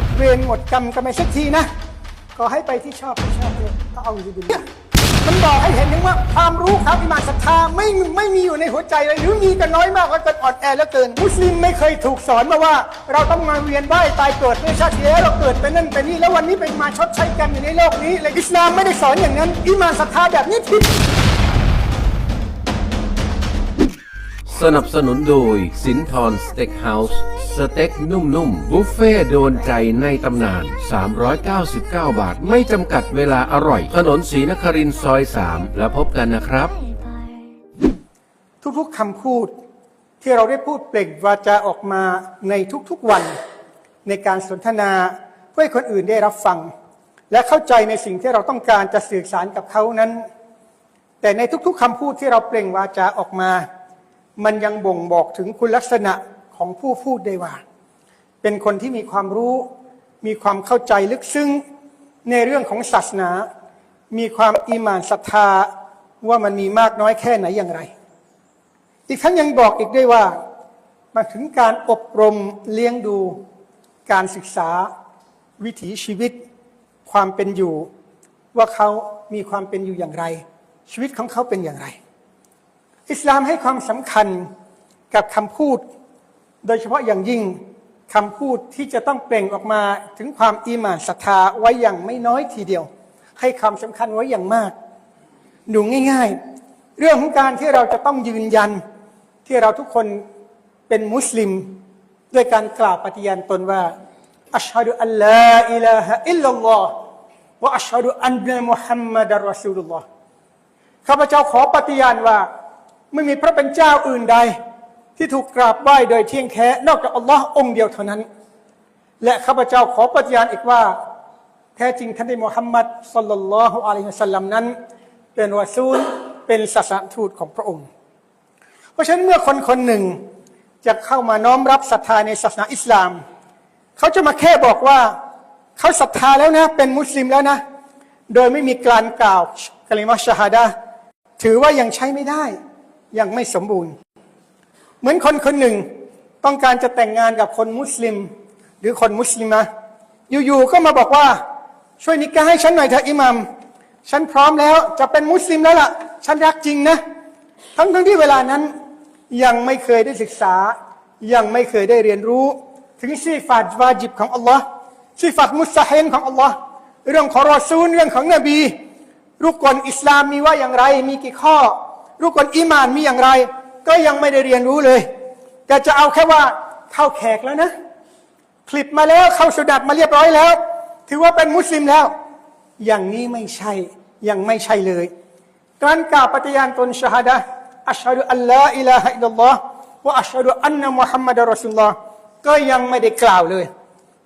ดเวรหมดกรรมกันไปสักทีนะก็ให้ไปที่ชอบที่ชอบเลยก็เอาอยู่ดีมันบอกให้เห็นถึงว่าความรู้ความอิมานศรัทธาไม่ไม่มีอยู่ในหัวใจเลยหรือมีกันน้อยมากแล้วกินอ่อนแอแล้วเกิน มุสลิมไม่เคยถูกสอนมาว่า เราต้องมาเวียนว่ายตายเกิดในชาติแล้วเราเกิดเป็นนั่นเป็นนี่แล้ววันนี้เป็นมาชดใช้กรรมอยู่ในโลกนี้เลยอิสลามไม่ได้สอนอย่างนั้นอิมานศรัทธาแบบนี้ผิด สนับสนุนโดยสินทรสเต็กเฮาส์สเต็กนุ่มๆบุฟเฟ่โดนใจในตำนาน 399 บาท ไม่จำกัดเวลาอร่อย ถนนศรีนครินทร์ซอย 3 แล้วพบกันนะครับ ทุกๆคำพูดที่เราได้พูดเปล่งวาจาออกมาในทุกๆวัน ในการสนทนาเพื่อให้คนอื่นได้รับฟัง และเข้าใจในสิ่งที่เราต้องการจะสื่อสารกับเขานั้น แต่ในทุกๆคำพูดที่เราเปล่งวาจาออกมา มันยังบ่งบอกถึงคุณลักษณะของผู้พูดได้ว่า เป็นคนที่มีความรู้ มีความเข้าใจลึกซึ้งในเรื่องของศาสนา มีความอีหมานศรัทธาว่ามันมีมากน้อยแค่ไหนอย่างไร อีกทั้งยังบอกอีกด้วยว่ามาถึงการอบรมเลี้ยงดูการศึกษาวิถีชีวิต ความเป็นอยู่ ว่าเขามีความเป็นอยู่อย่างไร ชีวิตของเขาเป็นอย่างไร อิสลามให้ความสำคัญกับคำพูด โดยเฉพาะอย่างยิ่งคำพูดที่จะต้องเปล่งออกมาถึงความอีหม่านศรัทธาไว้อย่างไม่น้อยทีเดียว ให้ความสำคัญไว้อย่างมาก ดูง่ายๆ เรื่องของการที่เราจะต้องยืนยันที่เราทุกคนเป็นมุสลิม ด้วยการกล่าวปฏิญาณตนว่าอัชฮะดุอัลลอฮ์อิลาฮะอิลลัลลอฮ์วะอัชฮะดุอันนะมุฮัมมัดอัลรอซูลุลลอฮ์ข้าพเจ้าขอปฏิญาณว่า ไม่มีพระเป็นเจ้าอื่นใด ที่ถูกกราบไหว้โดยเที่ยงแท้ นอกจากอัลลอฮ์องค์เดียวเท่านั้น และข้าพเจ้าขอปฏิญาณอีกว่า แท้จริงท่านได้มุฮัมมัดสัลลัลลอฮุอะลัยฮิสัลลัมนั้น เป็นวาซูลเป็นศาสนทูตของพระองค์ เพราะฉะนั้นเมื่อคนคนหนึ่งจะเข้ามาน้อมรับศรัทธาในศาสนาอิสลาม เขาจะมาแค่บอกว่าเขาศรัทธาแล้วนะ เป็นมุสลิมแล้วนะ โดยไม่มีการกล่าวกลิมาชฮาดาถือว่ายังใช้ไม่ได้ ยังไม่สมบูรณ์ เหมือนคนคนหนึ่งต้องการจะแต่งงานกับคนมุสลิม หรือคนมุสลิมนะอยู่ๆก็มาบอกว่า ช่วยนิกาให้ฉันหน่อยเถอะอิหมัมฉันพร้อมแล้วจะเป็นมุสลิมแล้วล่ะ ฉันรักจริงนะ ทั้งทั้งที่เวลานั้นยังไม่เคยได้ศึกษา ยังไม่เคยได้เรียนรู้ ถึงสีฟัดวาจิบของอัลลอฮ์สีฟัดมุสตาฮินของอัลลอฮ์เรื่องของรอซูลเรื่องของนบีรุกลอิสลามมีว่าอย่างไรมีกี่ข้อ รุกลอีมานมีอย่างไร ก็ยังไม่ได้เรียนรู้เลย แต่จะเอาแค่ว่าเข้าแขกแล้วนะคลิปมาแล้วเข้าสุดับมาเรียบร้อยแล้ว ถือว่าเป็นมุสลิมแล้ว อย่างนี้ไม่ใช่ยังไม่ใช่เลย การกล่าวปฏิญาณตนชาดะอัชฮะดุอัลลอฮ์อิลาฮะอิลลัลลอฮ์วะอัชฮะดุอันนะมุฮัมมัดรอสุลลอฮ์ก็ยังไม่ได้กล่าวเลย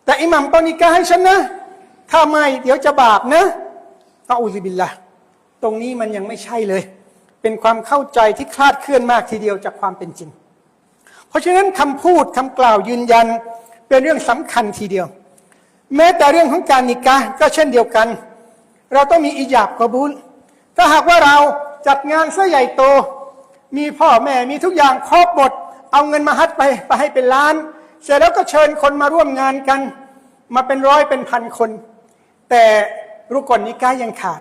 แต่อิหมัมตอนนี้กาให้ฉันนะ ถ้าไม่เดี๋ยวจะบาปนะอัอูซิบิลละตรงนี้มันยังไม่ใช่เลย เป็นความเข้าใจที่คลาดเคลื่อนมากทีเดียวจากความเป็นจริง เพราะฉะนั้นคำพูดคำกล่าวยืนยันเป็นเรื่องสำคัญทีเดียว แม้แต่เรื่องของการนิกาก็เช่นเดียวกัน เราต้องมีอิจาบกบูลถ้าหากว่าเราจัดงานเสื้อใหญ่โต มีพ่อแม่มีทุกอย่างครบหมดเอาเงินมาฮัดไปไปให้เป็นล้าน เสร็จแล้วก็เชิญคนมาร่วมงานกัน มาเป็นร้อยเป็นพันคน แต่รุกลนิกายยังขาด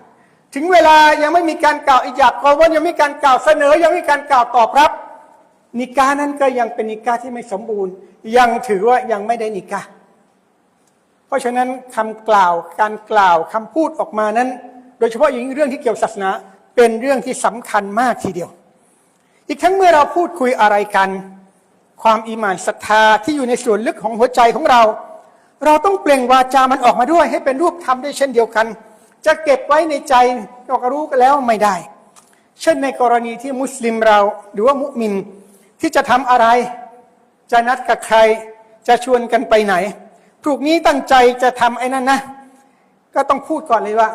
ถึงเวลายังไม่มีการกล่าวอิจาบกบูลยังไม่มีการกล่าวเสนอ ยังไม่มีการกล่าวตอบรับ นิกานั้นก็ยังเป็นนิกาที่ไม่สมบูรณ์ ยังถือว่ายังไม่ได้นิกาเพราะฉะนั้นคำกล่าวการกล่าวคำพูดออกมานั้น โดยเฉพาะอย่างยิ่งเรื่องที่เกี่ยวศาสนาเป็นเรื่องที่สำคัญมากทีเดียว อีกทั้งเมื่อเราพูดคุยอะไรกัน ความอีหมานศรัทธาที่อยู่ในส่วนลึกของหัวใจของเรา เราต้องเปล่งวาจามันออกมาด้วยให้เป็นรูปธรรมได้เช่นเดียวกัน จะเก็บไว้ในใจเราก็รู้กันแล้วไม่ได้ เช่นในกรณีที่มุสลิมเราหรือว่ามุมินที่จะทำอะไร จะนัดกับใครจะชวนกันไปไหนถูกนี้ตั้งใจจะทำไอ้นั่นนะ ก็ต้องพูดก่อนเลยว่า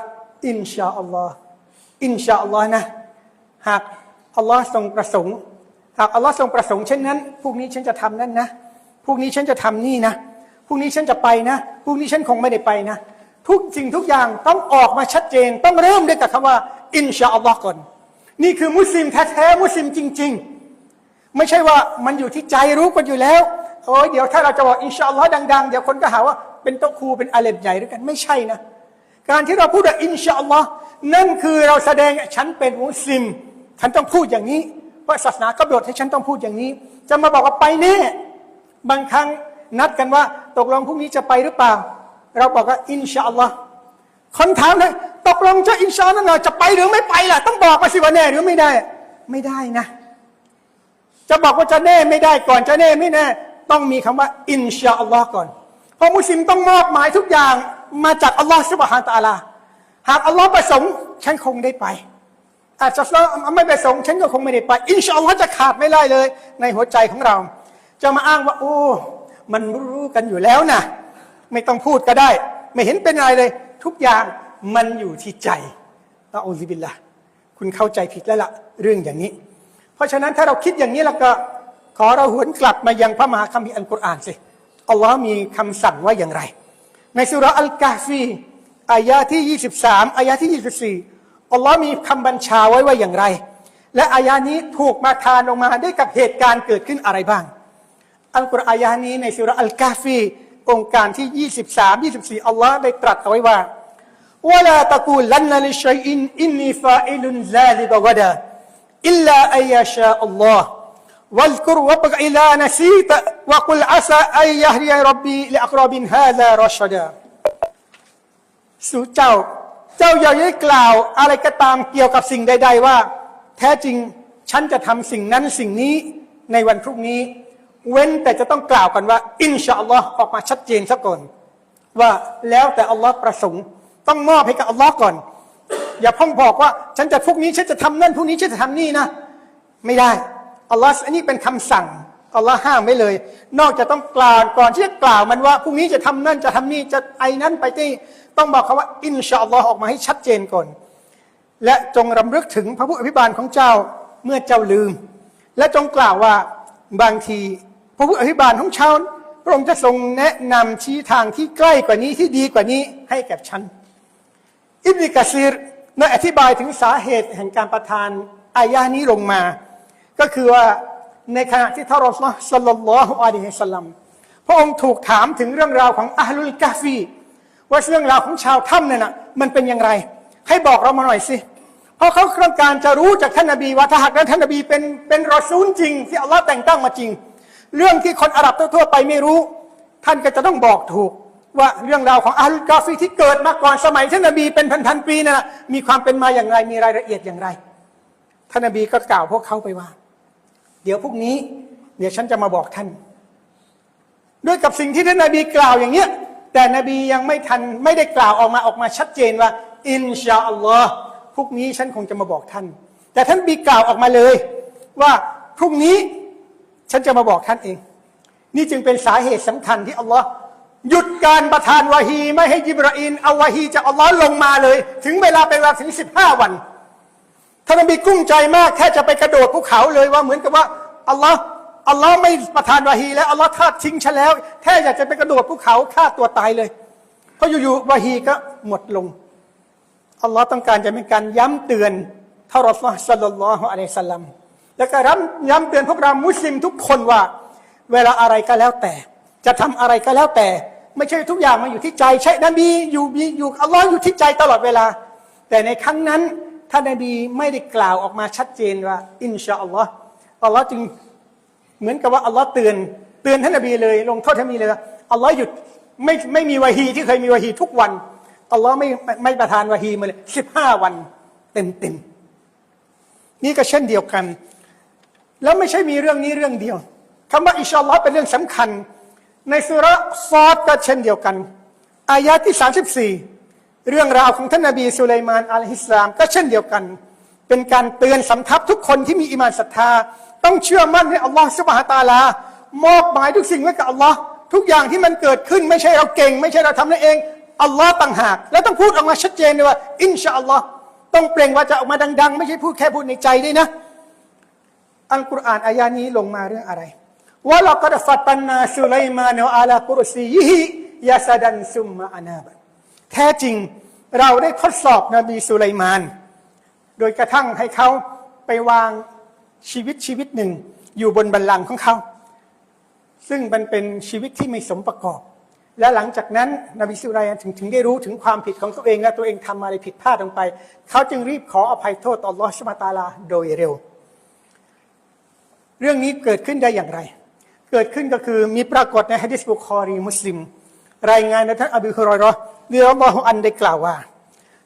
อินชาอัลลอฮ์อินชาอัลลอฮ์นะ หากอัลลอฮ์ทรงประสงค์หากอัลลอฮ์ทรงประสงค์เช่นนั้นพรุ่งนี้ฉันจะทำนั่นนะพรุ่งนี้ฉันจะทำนี่นะพรุ่งนี้ฉันจะไปนะพรุ่งนี้ฉันคงไม่ได้ไปนะ ทุกสิ่งทุกอย่างต้องออกมาชัดเจน ต้องเริ่มด้วยกับคำว่า อินชาอัลลอฮ์ก่อน นี่คือมุสลิมแท้ๆมุสลิมจริง ๆ ไม่ใช่ว่ามันอยู่ที่ใจรู้กันอยู่แล้วโอ้ยเดี๋ยวถ้าเราจะบอกอินชาอัลลอฮ์ดังๆ เดี๋ยวคนก็หาว่าเป็นโต๊ะครูเป็นอาเลบใหญ่ด้วยกันไม่ใช่นะ การที่เราพูดว่าอินชาอัลลอฮ์นั่นคือเราแสดงฉันเป็นมุสลิม ฉันต้องพูดอย่างนี้ เพราะศาสนากำหนดให้ฉันต้องพูดอย่างนี้ จะมาบอกว่าไปแน่บางครั้งนัดกันว่าตกลงพรุ่งนี้จะไปหรือเปล่า เราบอกว่าอินชาอัลลอฮ์คนถามเลยตกลงจะอินชาอัลลอฮ์จะไปหรือไม่ไปล่ะ ต้องบอกมาสิว่าแน่หรือไม่ได้ ไม่ได้นะ จะบอกว่าจะแน่ไม่ได้ก่อนจะแน่ไม่แน่ ต้องมีคำว่า อินชาอัลลอฮ์ก่อน เพราะมุสลิมต้องมอบหมายทุกอย่างมาจากอัลลอฮ์สุบฮานตะอาลา หากอัลลอฮ์ประสงค์ฉันคงได้ไปอาจจะไม่ประสงค์ฉันก็คงไม่ได้ไป อินชาอัลลอฮ์จะขาดไม่ได้เลย ในหัวใจของเรา จะมาอ้างว่า โอ้ มันรู้กันอยู่แล้วนะ ไม่ต้องพูดก็ได้ ไม่เห็นเป็นอะไรเลย ทุกอย่างมันอยู่ที่ใจอัลลอฮฺบิลละคุณเข้าใจผิดแล้วล่ะเรื่องอย่างนี้ เพราะฉะนั้นถ้าเราคิดอย่างนี้แล้วก็ขอเราหวนกลับมายังพระมหาคัมภีร์อัลกุรอานสิอัลลอฮ์มีคำสั่งว่าอย่างไร ในสุราอัลกาฟีอายะที่ 23อายะที่ 24อัลลอฮ์มีคำบัญชาไว้ว่าอย่างไร และอายะนี้ถูกมาทานลงมาด้วยกับเหตุการณ์เกิดขึ้นอะไรบ้าง อัลกุรอานอายะนี้ในสุราอัลกาฟี องค์การที่ 23 24 อัลลอฮ์ได้ตรัสเอาไว้ว่า ولا تقولن لشيء إني فاعل ذلك غدا إلا أن يشاء الله واذكر وابق إلى نسيت وقل عسى أن يهدي ربي لأقرب هذا رشدا สู่เจ้า เจ้าอย่าได้กล่าวอะไรก็ตามเกี่ยวกับสิ่งใด ๆ ว่า แท้จริงฉันจะทำสิ่งนั้นสิ่งนี้ในวันพรุ่งนี้ เว้นแต่จะต้องกล่าวกันว่า อินชาอัลลอฮ์ออกมาชัดเจนซะก่อน ว่าแล้วแต่อัลลอฮ์ประสงค์ ต้องมอบให้กับอัลลอฮ์ก่อน อย่าพ่องบอกว่า ฉันจะพรุ่งนี้ฉันจะทำนั่นพรุ่งนี้ฉันจะทำนี่นะ ไม่ได้อัลลอฮ์อันนี้เป็นคำสั่งอัลลอฮ์ห้ามไว้เลย นอกจากต้องกล่าวก่อนที่จะกล่าวมันว่าพรุ่งนี้จะทำนั่นจะทำนี่จะไอ้นั้นไปที่ต้องบอกเขาว่า อินชาอัลลอฮ์ออกมาให้ชัดเจนก่อน และจงรำลึกถึงพระผู้อภิบาลของเจ้าเมื่อเจ้าลืม และจงกล่าวว่าบางที พระผู้อภิบาลของเจ้าพระองค์จะทรงแนะนำชี้ทางที่ใกล้กว่านี้ที่ดีกว่านี้ให้แก่ฉัน อิบนิกะซีรได้อธิบายถึงสาเหตุแห่งการประทานอายานี้ลงมา ก็คือว่าในขณะที่ท่านรอสลสัลลลอฮุอะลัยฮิสสัลลัมพระองค์ถูกถามถึงเรื่องราวของอัลลุลกาฟีว่าเรื่องราวของชาวถ้ำเนี่ยนะมันเป็นอย่างไร ให้บอกเรามาหน่อยสิเพราะเขาต้องการจะรู้จากท่านนบีว่าถ้าหากนั้นท่านนบีเป็นเป็นรอซูลจริง ที่อัลลอฮ์แต่งตั้งมาจริง เรื่องที่คนอาหรับทั่วไปไม่รู้ ท่านก็จะต้องบอกถูก ว่าเรื่องราวของอัลกาฟีที่เกิดมาก่อนสมัยท่านนบีเป็นพันๆปีนั่ะมีความเป็นมาอย่างไรมีรายละเอียดอย่างไรท่านนบีก็กล่าวพวกเขาไปว่า เดี๋ยวพรุ่งนี้ เดี๋ยวฉันจะมาบอกท่าน ด้วยกับสิ่งที่ท่านนบีกล่าวอย่างเนี้ยแต่นบียังไม่ทันไม่ได้กล่าวออกมาออกมาชัดเจนว่า อินชาอัลลอฮ์พรุ่งนี้ฉันคงจะมาบอกท่าน แต่ท่านบีกล่าวออกมาเลย ว่าพรุ่งนี้ ฉันจะมาบอกท่านเอง นี่จึงเป็นสาเหตุสำคัญที่อัลลอฮ์หยุดการประทานวาฮีไม่ให้ยิบราอินเอาวาฮีจากอัลลอฮ์ลงมาเลย ถึงเวลาเป็นเวลาถึงสิบห้าวันท่านนบีกุ้งใจมากแค่จะไปกระโดดภูเขาเลยว่าเหมือนกับว่าอัลลอฮ์อัลลอฮ์ไม่ประทานวาฮีแล้วอัลลอฮ์ทอดทิ้งฉันแล้วแค่อยากจะไปกระโดดภูเขาฆ่าตัวตายเลย เพราะอยู่ๆวาฮีก็หมดลงอัลลอฮ์ต้องการจะเป็นการย้ำเตือนท่านรอสูลสัลลัลลอฮุอะลัยฮิสสัลลัม แล้วก็ย้ำย้ำเตือนพวกเรามุสลิมทุกคนว่า เวลาอะไรก็แล้วแต่ จะทำอะไรก็แล้วแต่ ไม่ใช่ทุกอย่างมาอยู่ที่ใจ ใช่นบีอยู่มีอยู่อัลลอฮ์อยู่ที่ใจตลอดเวลา แต่ในครั้งนั้นท่านนบีไม่ได้กล่าวออกมาชัดเจนว่า อินชาอัลลอฮ์อัลลอฮ์จึงเหมือนกับว่าอัลลอฮ์เตือนเตือนท่านนบีเลย ลงโทษท่านนบีเลยอัลลอฮ์หยุดไม่ไม่มีวะฮีที่เคยมีวะฮีทุกวันอัลลอฮ์ไม่ไม่ประทานวะฮีมาเลยสิบห้าวัน เต็มเต็มนี่ก็เช่นเดียวกัน แล้วไม่ใช่มีเรื่องนี้เรื่องเดียวคำว่าอิชอัลลอฮ์เป็นเรื่องสำคัญ ในสุรซอดก็เช่นเดียวกันอายะที่ 34 เรื่องราวของท่านนบีสุไลมานอะลัยฮิสลามก็เช่นเดียวกัน เป็นการเตือนสำทับทุกคนที่มีอิมานศรัทธา ต้องเชื่อมั่นในอัลลอฮ์สุบฮาตาลามอบหมายทุกสิ่งไว้กับอัลลอฮ์ทุกอย่างที่มันเกิดขึ้นไม่ใช่เราเก่ง ไม่ใช่เราทำนั่นเองอัลลอฮ์ต่างหาก แล้วต้องพูดออกมาชัดเจนเลยว่า อินชาอัลลอฮ์ต้องเปล่งว่าจะออกมาดัง ๆ ไม่ใช่พูดแค่พูดในใจด้วยนะ อัลกุรอานอายานี้ลงมาเรื่องอะไรว่าเราก็ได้ฟัตันนาสุไลมานอาลากุรซีฮิยาซาดันซุมมาอานาบแท้จริงเราได้ทดสอบนบีสุไลมาน โดยกระทั่งให้เขาไปวางชีวิตชีวิตหนึ่งอยู่บนบัลลังก์ของเขา ซึ่งมันเป็นชีวิตที่ไม่สมประกอบ และหลังจากนั้นนบีสุไลมานถึงถึงได้รู้ถึงความผิดของตัวเองและตัวเองทำอะไรผิดพลาดลงไป เขาจึงรีบขออภัยโทษต่อลอฮฺสุบฮาตาลาโดยเร็ว เรื่องนี้เกิดขึ้นได้อย่างไร เกิดขึ้นก็คือมีปรากฏในฮะดิษบุคอรีมุสลิม รายงานโดยท่านอบูฮุรอยราะห์เดียอัลลอฮุอันได้กล่าวว่า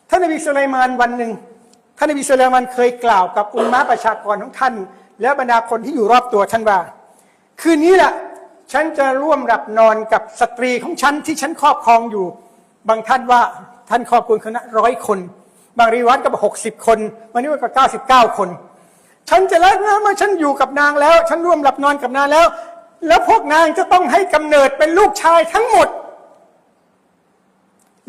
ท่านนบีสุไลมานวันหนึ่งท่านนบีสุไลมานเคยกล่าวกับอุมมะประชากรของท่าน และบรรดาคนที่อยู่รอบตัวท่านว่า คืนนี้แหละฉันจะร่วมหลับนอนกับสตรีของฉันที่ฉันครอบครองอยู่ บางท่านว่าท่านครอบครองคณะร้อยคน บางรีวัตก็บอกหกสิบคนวันนี้ก็เก้าสิบเก้าคน ฉันจะแล้วนะเมื่อฉันอยู่กับนางแล้ว ฉันร่วมหลับนอนกับนางแล้ว แล้วพวกนางจะต้องให้กำเนิดเป็นลูกชายทั้งหมด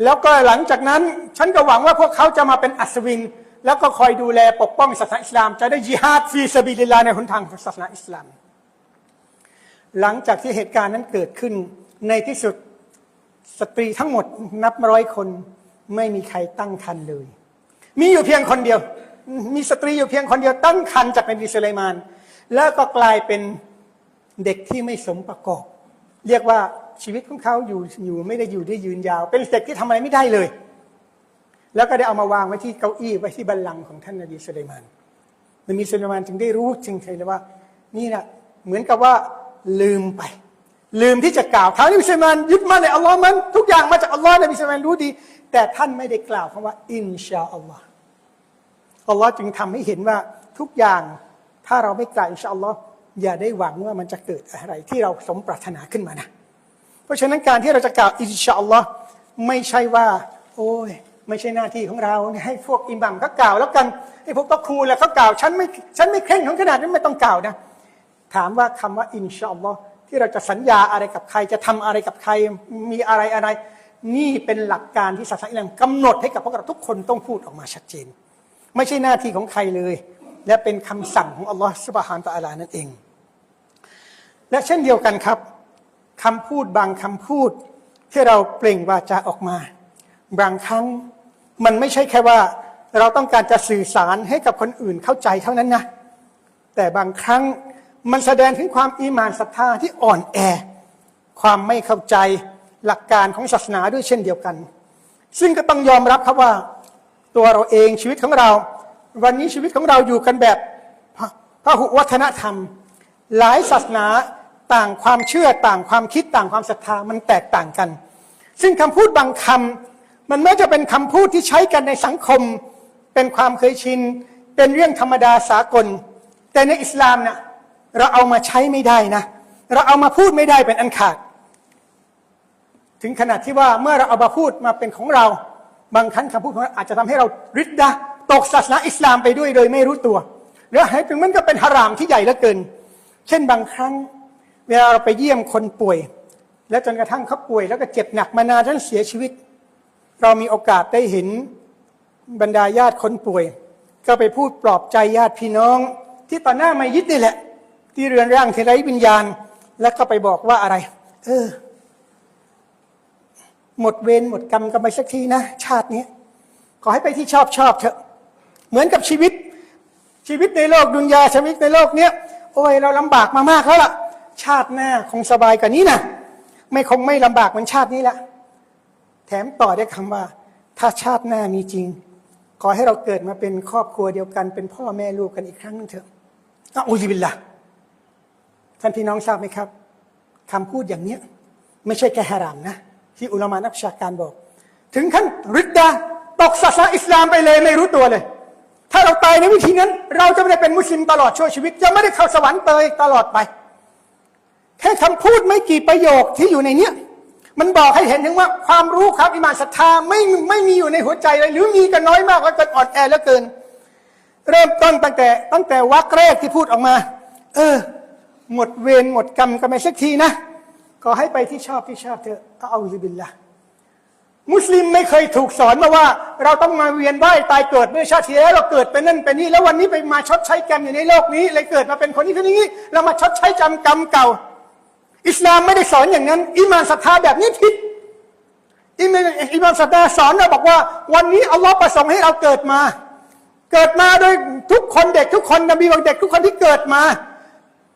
แล้วก็หลังจากนั้น ฉันก็หวังว่าพวกเขาจะมาเป็นอัศวิน แล้วก็คอยดูแลปกป้องศาสนาอิสลาม จะได้ยิฮาดฟีซาบิลิลาในหนทางของศาสนาอิสลาม หลังจากที่เหตุการณ์นั้นเกิดขึ้นในที่สุดสตรีทั้งหมดนับร้อยคนไม่มีใครตั้งครรภ์เลย มีอยู่เพียงคนเดียว มีสตรีอยู่เพียงคนเดียวตั้งครรภ์จากนบีสุไลมาน แล้วก็กลายเป็นเด็กที่ไม่สมประกอบ เรียกว่าชีวิตของเขาอยู่อยู่ไม่ได้อยู่ได้ยืนยาว เป็นเด็กที่ทำอะไรไม่ได้เลย แล้วก็ได้เอามาวางไว้ที่เก้าอี้ไว้ที่บัลลังก์ของท่านนบีสุไลมานนบีสุไลมานจึงได้รู้จริงๆเลยว่า นี่นะเหมือนกับว่าลืมไปลืมที่จะกล่าวเขานบีสุไลมานยึดมั่นในอัลลอฮ์มัน ทุกอย่างมาจากอัลลอฮ์นบีสุไลมานรู้ดี แต่ท่านไม่ได้กล่าวคำว่า อินชาอัลลอฮ์ อัลลอฮ์จึงทำให้เห็นว่าทุกอย่างถ้าเราไม่กล่าวอินชาอัลลอฮ์อย่าได้หวังว่ามันจะเกิดอะไรที่เราสมปรารถนาขึ้นมานะ เพราะฉะนั้นการที่เราจะกล่าวอินชาอัลลอฮ์ไม่ใช่ว่า โอ้ย ไม่ใช่หน้าที่ของเราให้พวกอิหมัมเขากล่าวแล้วกันให้พวกตะครูแล้วเขากล่าวฉันไม่ฉันไม่เคร่งของขนาดนั้นไม่ต้องกล่าวนะ ถามว่าคำว่าอินชาอัลลอฮ์ที่เราจะสัญญาอะไรกับใครจะทำอะไรกับใครมีอะไรอะไร นี่เป็นหลักการที่ศาสนาอิสลามกำหนดให้กับพวกเราทุกคนต้องพูดออกมาชัดเจน ไม่ใช่หน้าที่ของใครเลย และเป็นคำสั่งของอัลลอฮ์สุบฮานตะอาลานั่นเอง และเช่นเดียวกันครับคำพูดบางคำพูดที่เราเปล่งวาจาออกมา บางครั้งมันไม่ใช่แค่ว่าเราต้องการจะสื่อสารให้กับคนอื่นเข้าใจเท่านั้นนะแต่บางครั้งมันแสดงถึงความอีหมานศรัทธาที่อ่อนแอ ความไม่เข้าใจหลักการของศาสนาด้วยเช่นเดียวกัน ซึ่งก็ต้องยอมรับครับว่า ตัวเราเองชีวิตของเรา วันนี้ชีวิตของเราอยู่กันแบบพหุวัฒนธรรม หลายศาสนาต่างความเชื่อต่างความคิดต่างความศรัทธามันแตกต่างกัน ซึ่งคำพูดบางคำมันไม่จะเป็นคำพูดที่ใช้กันในสังคม เป็นความเคยชิน เป็นเรื่องธรรมดาสากล แต่ในอิสลามเนี่ยเราเอามาใช้ไม่ได้นะ เราเอามาพูดไม่ได้เป็นอันขาด ถึงขนาดที่ว่าเมื่อเราเอามาพูดมาเป็นของเรา บางครั้งคำพูดของเราอาจจะทำให้เราริดดะตกศาสนาอิสลามไปด้วยโดยไม่รู้ตัวหรือให้ถึงมันก็เป็นฮารามที่ใหญ่เหลือเกิน เช่นบางครั้ง เวลาเราไปเยี่ยมคนป่วย และจนกระทั่งเขาป่วย แล้วก็เจ็บหนักมานานจนเสียชีวิต เรามีโอกาสได้เห็นบรรดาญาติคนป่วย ก็ไปพูดปลอบใจญาติพี่น้อง ที่ต่อหน้าไมายิดนี่แหละ ที่เรือนร่างเทไร้วิญญาณ แล้วก็ไปบอกว่าอะไร เออ หมดเวรหมดกรรมกันไปสักทีนะ ชาตินี้ ขอให้ไปที่ชอบชอบเถอะ เหมือนกับชีวิต ชีวิตในโลกดุนยาชีวิตในโลกเนี้ยโอ้ยเราลำบากมามากแล้วล่ะ ชาติหน้าคงสบายกว่านี้นะไม่คงไม่ลำบากเหมือนชาตินี้ละแถมต่อได้วยคำว่า ถ้าชาติหน้ามีจริง ขอให้เราเกิดมาเป็นครอบครัวเดียวกัน เป็นพ่อแม่ลูกกันอีกครั้งนึงเถอะอะอูซิบิลละท่านพี่น้องทราบไหมครับคำพูดอย่างเนี้ย ไม่ใช่แค่ฮารามนะ ที่อุลามานักชาการบอก ถึงขั้นริดดาตกศาสนาอิสลามไปเลยไม่รู้ตัวเลย ถ้าเราตายในวิธีนั้น เราจะไม่ได้เป็นมุสลิมตลอดชั่วชีวิต จะไม่ได้เข้าสวรรค์เตยตลอดไป แค่คำพูดไม่กี่ประโยคที่อยู่ในเนี้ยมันบอกให้เห็นถึงว่าความรู้ครับอิมานศรัทธาไม่ไม่มีอยู่ในหัวใจเลย หรือมีกันน้อยมากแล้วกินอ่อนแอแล้วเกิน เริ่มต้นตั้งแต่ตั้งแต่วักแรกที่พูดออกมา เออ หมดเวรหมดกรรมกันไปสักทีนะ ขอให้ไปที่ชอบที่ชอบเถอะก็เอาซิบิลละมุสลิมไม่เคยถูกสอนมาว่า เราต้องมาเวียนว่ายตายเกิดเมื่อชาติที่แล้วเราเกิดเป็นนั่นเป็นนี่แล้ววันนี้ไปมาชดใช้กรรมอยู่ในโลกนี้เลยเกิดมาเป็นคนนี้คนนี้ เรามาชดใช้จำกรรมเก่า อิสลามไม่ได้สอนอย่างนั้นอิมานศรัทธาแบบนี้ผิดอิมานอิมานศรัทธาสอนเราบอกว่า วันนี้อัลลอฮ์ประสงค์ให้เราเกิดมา เกิดมาโดยทุกคนเด็กทุกคนนบีบอกเด็กทุกคนที่เกิดมา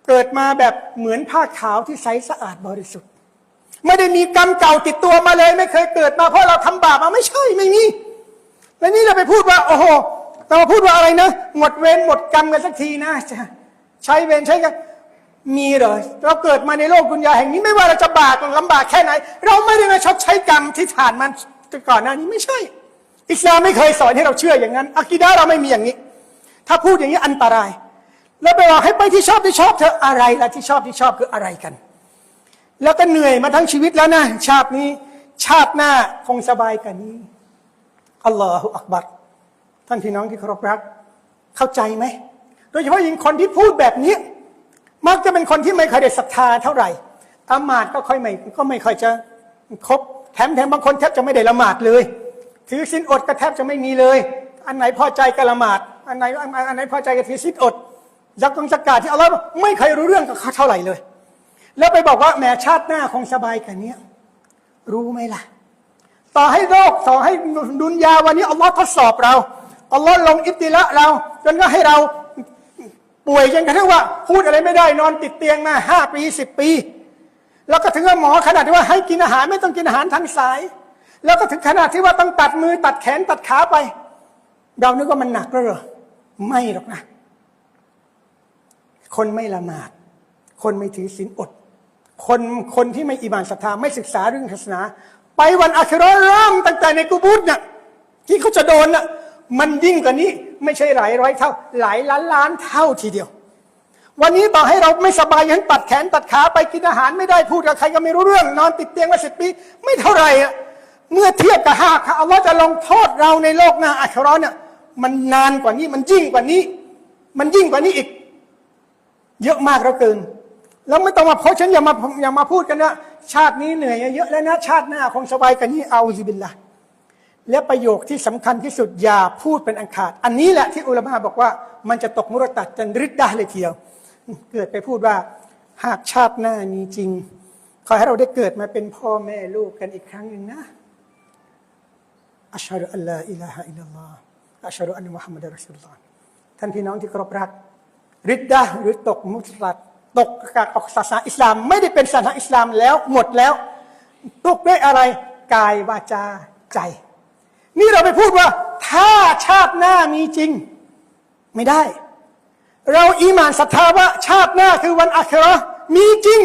เกิดมาแบบเหมือนผ้าขาวที่ใสสะอาดบริสุทธิ์ ไม่ได้มีกรรมเก่าติดตัวมาเลย ไม่เคยเกิดมาเพราะเราทำบาปมาไม่ใช่ไม่มีแล้วนี่เราไปพูดว่า โอ้โหเรามาพูดว่าอะไรนะหมดเวรหมดกรรมกันสักทีนะจะใช้เวรใช้กันมีเหรอเราเกิดมาในโลกดุนยาแห่งนี้ไม่ว่าเราจะบาปลำบากแค่ไหน เราไม่ได้มาชดใช้กรรมที่ผ่านมันก่อนหน้านี้ไม่ใช่ อิสลามไม่เคยสอนให้เราเชื่ออย่างนั้นอะกีดะเราไม่มีอย่างนี้ ถ้าพูดอย่างนี้อันตราย แล้วไปบอกให้ไปที่ชอบที่ชอบเธออะไรล่ะที่ชอบที่ชอบคืออะไรกัน แล้วก็เหนื่อยมาทั้งชีวิตแล้วนะชาตินี้ ชาติหน้าคงสบายกว่านี้อัลลอฮฺอักบัรท่านพี่น้องที่เคารพรัก เข้าใจไหมโดยเฉพาะยิ่งคนที่พูดแบบนี้ มักจะเป็นคนที่ไม่เคยได้ศรัทธาเท่าไหร่อามาดก็ค่อยไม่ก็ไม่ค่อยจะครบแถมแถมบางคนแทบจะไม่ได้ละหมาดเลย ถือสินอดก็แทบจะไม่มีเลย อันไหนพอใจก็ละหมาด อันไหนอันไหนพอใจก็ถือสินอด ยักษ์กงจักกาที่อัลลอฮ์ไม่เคยรู้เรื่องกับเขาเท่าไหร่เลย แล้วไปบอกว่าแหม้ชาติหน้าคงสบายกันเนี้ยรู้ไหมล่ะ ต่อให้โลกต่อให้ดุนยาวันนี้อัลลอฮ์ทดสอบเราอัลลอฮ์ลงอิบติละเราจนก็ให้เราป่วยจนกระทั่งว่า พูดอะไรไม่ได้นอนติดเตียงมาห้าปีสิบปี แล้วก็ถึงว่าหมอขนาดที่ว่าให้กินอาหารไม่ต้องกินอาหารทางสาย แล้วก็ถึงขนาดที่ว่าต้องตัดมือตัดแขนตัดขาไป เรานึกว่ามันหนักแล้วเหรอไม่หรอกนะ คนไม่ละหมาด คนไม่ถือศีลอด คนคนที่ไม่อิมานศรัทธาไม่ศึกษาเรื่องศาสนา ไปวันอาคิเราะห์เริ่มตั้งแต่ในกูบูตเนี่ยที่เขาจะโดนน่ะมันยิ่งกว่านี้ไม่ใช่หลายร้อยเท่า หลายล้านล้านเท่าทีเดียว วันนี้ต่อให้เราไม่สบายยังตัดแขนตัดขาไปกินอาหารไม่ได้พูดกับใครก็ไม่รู้เรื่อง นอนติดเตียงมาสิบปี ไม่เท่าไหร่อะเมื่อเทียบกับหากอัลลอฮ์จะลงโทษเราในโลกหน้าอาคิเราะห์เนี่ยมันนานกว่านี้มันยิ่งกว่านี้ มันยิ่งกว่านี้อีก เยอะมากแล้วเกิน แล้วไม่ต้องมาเพราะฉันอย่ามาอย่ามาพูดกันนะชาตินี้เหนื่อยเยอะแล้วนะชาติหน้าคงสบายกันนี้เอาซิบิลละและประโยคที่สำคัญที่สุดอย่าพูดเป็นอันขาด อันนี้แหละที่อุลามะบอกว่ามันจะตกมุรตัดจันริดได้เลยทีเดียว เกิดไปพูดว่าหากชาติหน้ามีจริง ขอให้เราได้เกิดมาเป็นพ่อแม่ลูกกันอีกครั้งหนึ่งนะอัชฮะดุอัลลอฮ์อิลาฮะอิลลัลลอฮ์อัชฮะดุอันมุฮัมมัดรอสุลลอฮ์ท่านพี่น้องที่เคารพรัก ริดดาหรือตกมุสลิมตกจากออกศาสนาอิสลาม ไม่ได้เป็นศาสนาอิสลามแล้วหมดแล้ว ตกด้วยอะไรกายวาจาใจ นี่เราไปพูดว่า ถ้าชาติหน้ามีจริง ไม่ได้ เราอีหมานศรัทธาว่าชาติหน้าคือวันอาคราะมีจริง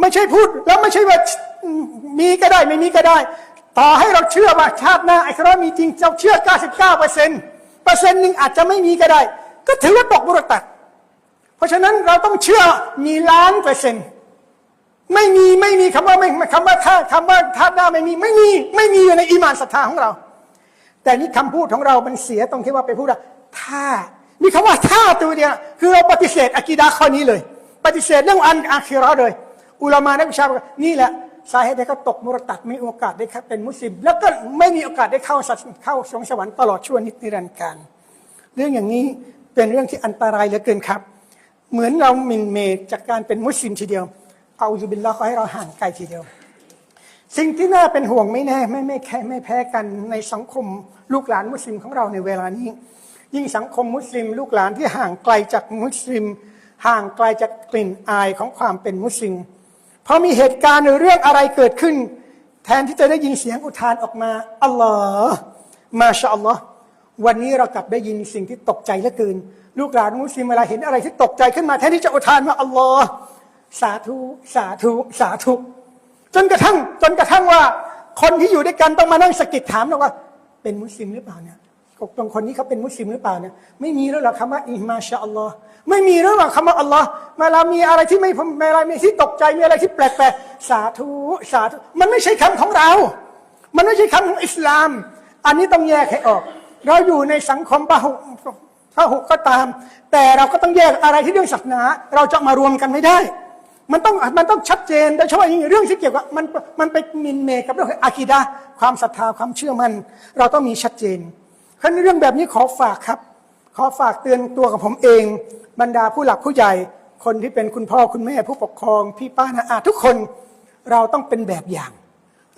ไม่ใช่พูดแล้วไม่ใช่ว่ามีก็ได้ไม่มีก็ได้ ต่อให้เราเชื่อว่าชาติหน้าอาคราะมีจริงเราเชื่อ 99เปอร์เซ็นต์เปอร์เซ็นต์หนึ่งอาจจะไม่มีก็ได้ ก็ถือว่าตกบุรตัด เพราะฉะนั้นเราต้องเชื่อมีล้านเปอร์เซ็นต์ไม่มีไม่มีคำว่าไม่คำว่าถ้าคำว่าท่าหน้าไม่มีไม่มีไม่มีอยู่ในอีมานศรัทธาของเรา แต่นี่คำพูดของเรา มันเสียตรงที่ว่าไปพูดว่าถ้ามีคำว่าถ้าตัวเดียวคือเราปฏิเสธอะกีดาข้อนี้เลย ปฏิเสธเรื่องอันอาคิเราเลย อุลามานักวิชาบอกว่านี่แหละสาเหตุที่เขาตกมรตัดไม่มีโอกาสได้เป็นมุสลิม แล้วก็ไม่มีโอกาสได้เข้าสัตเข้าสวงสวรรค์ตลอดชั่วนิรันดร์การเรื่องอย่างนี้ เป็นเรื่องที่อันตรายเหลือเกินครับ เหมือนเราหมินเมตจากการเป็นมุสลิมทีเดียว เอาจุบิลละขอให้เราห่างไกลทีเดียว สิ่งที่น่าเป็นห่วงไม่แน่ไม่ไม่แค่ไม่แพ้กันในสังคมลูกหลานมุสลิมของเราในเวลานี้ ยิ่งสังคมมุสลิมลูกหลานที่ห่างไกลจากมุสลิม ห่างไกลจากกลิ่นอายของความเป็นมุสลิมพอมีเหตุการณ์หรือเรื่องอะไรเกิดขึ้น แทนที่จะได้ยินเสียงอุทานออกมาอัลลอฮ์มาชาอัลลอฮ์ วันนี้เรากลับได้ยินสิ่งที่ตกใจเหลือเกิน ลูกหลานมุสลิมเวลาเห็นอะไรที่ตกใจขึ้นมาแทนที่จะอุทานว่าอัลลอฮ์สาธุสาธุสาธุจนกระทั่งจนกระทั่งว่า คนที่อยู่ด้วยกันต้องมานั่งสะกิดถามเราว่า เป็นมุสลิมหรือเปล่าเนี่ยตรงคนนี้เขาเป็นมุสลิมหรือเปล่าเนี่ยไม่มีแล้วหรอคำว่าอิมาชาอัลลอฮ์ไม่มีแล้วหรอคำว่าอัลลอฮ์เวลามีอะไรที่ไม่เวลามีที่ตกใจมีอะไรที่แปลกๆสาธุสาธุมันไม่ใช่คำของเรา มันไม่ใช่คำของอิสลาม อันนี้ต้องแยกให้ออก เราอยู่ในสังคมปะหุพหุก็ตาม แต่เราก็ต้องแยกอะไรที่เรื่องศาสนา เราจะมารวมกันไม่ได้ มันต้องมันต้องชัดเจนโดยเฉพาะอย่างเรื่องที่เกี่ยวกับมันมันไปมินเมกับเรื่องอากีดะความศรัทธาความเชื่อมัน เราต้องมีชัดเจนเพราะในเรื่องแบบนี้ขอฝากครับ ขอฝากเตือนตัวกับผมเอง บรรดาผู้หลักผู้ใหญ่ คนที่เป็นคุณพ่อคุณแม่ผู้ปกครอง พี่ป้านาอาทุกคนเราต้องเป็นแบบอย่าง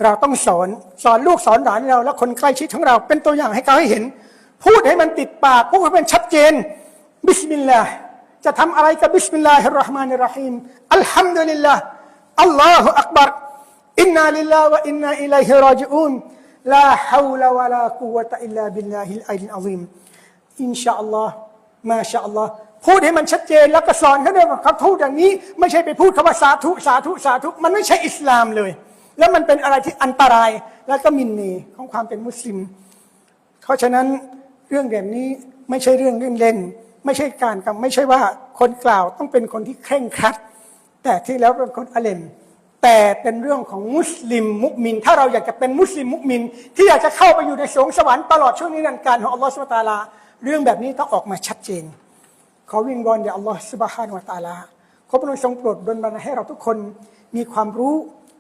เราต้องสอนสอนลูกสอนหลานเรา และคนใกล้ชิดของเราเป็นตัวอย่างให้เขาให้เห็น พูดให้มันติดปากพูดให้มันชัดเจน บิสมิลลาห์จะทำอะไรกับบิสมิลลาฮิรราะห์มานิรราะฮีมอัลฮัมดุลิลลาห์อัลลอฮฺอักบัรอินนาลิลลาฮ์วะอินนาอิลัยฮิราจิอูนลาฮาวลาวะลากุวะตะอิลลาบิลลาฮิลอัลอาซิมอินชาอัลลอฮ์มาชาอัลลอฮ์พูดให้มันชัดเจนแล้วก็สอนเขาด้วยว่าเขาพูดอย่างนี้ ไม่ใช่ไปพูดคำว่าสาธุสาธุสาธุมันไม่ใช่อิสลามเลย แล้วมันเป็นอะไรที่อันตรายแล้วก็มินเนของความเป็นมุสลิม เพราะฉะนั้นเรื่องแบบนี้ไม่ใช่เรื่องเล่นๆไม่ใช่การกำไม่ใช่ว่าคนกล่าวต้องเป็นคนที่เคร่งครัด แต่ที่แล้วเป็นคนอเลมแต่เป็นเรื่องของมุสลิมมุกมิน ถ้าเราอยากจะเป็นมุสลิมมุกมิน ที่อยากจะเข้าไปอยู่ในสวงสวรรค์ตลอดช่วงนี้นันการของอัลลอฮฺสุบตาลา เรื่องแบบนี้ต้องออกมาชัดเจน ขอวิงวอนแด่อัลลอฮฺสุบฮานะฮูวตาลาขอพระองค์ทรงโปรดดลบันดาลให้เราทุกคนมีความรู้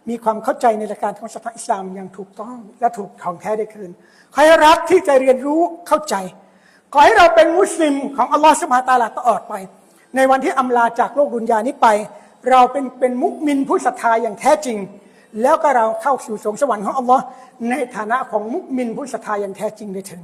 มีความเข้าใจในหลักการของศาสนาอิสลามอย่างถูกต้องและถูกของแท้ได้คืนขอให้รักที่จะเรียนรู้เข้าใจ ขอให้เราเป็นมุสลิมของอัลลอฮฺสุบฮานตาลาตลอดไป ในวันที่อำลาจากโลกดุนยานี้ไป เราเป็นเป็นมุกมินผู้ศรัทธาอย่างแท้จริง แล้วก็เราเข้าสู่สวงสวรรค์ของอัลลอฮ์ในฐานะของมุกมินผู้ศรัทธาอย่างแท้จริงได้ถึง